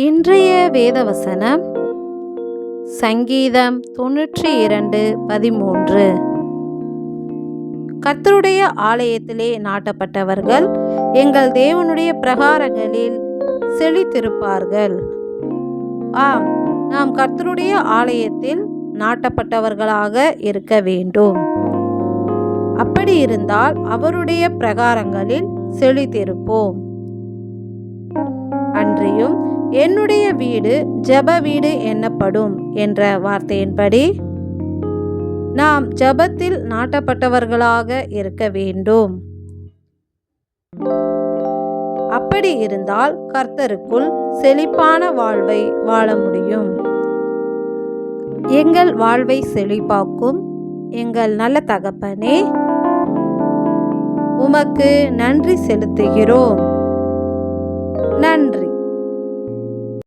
இன்றைய வேதவசனம் சங்கீதம் தொன்னூற்றி இரண்டு பதிமூன்று. கர்த்தருடைய ஆலயத்திலே நாட்டப்பட்டவர்கள் எங்கள் தேவனுடைய பிரகாரங்களில் செழித்திருப்பார்கள். ஆம் நாம் கர்த்தருடைய ஆலயத்தில் நாட்டப்பட்டவர்களாக இருக்க வேண்டும். அப்படி இருந்தால் அவருடைய பிரகாரங்களில் செழித்திருப்போம். என்னுடைய வீடு ஜெப வீடு என்னப்படும் என்ற வார்த்தையின்படி நாம் ஜெபத்தில் நாட்டப்பட்டவர்களாக இருக்க வேண்டும். அப்படி இருந்தால் கர்த்தருக்குள் செழிப்பான வாழ்வை வாழ முடியும். எங்கள் வாழ்வை செழிப்பாக்கும் எங்கள் நல்ல தகப்பனே உமக்கு நன்றி செலுத்துகிறோம். நன்றி.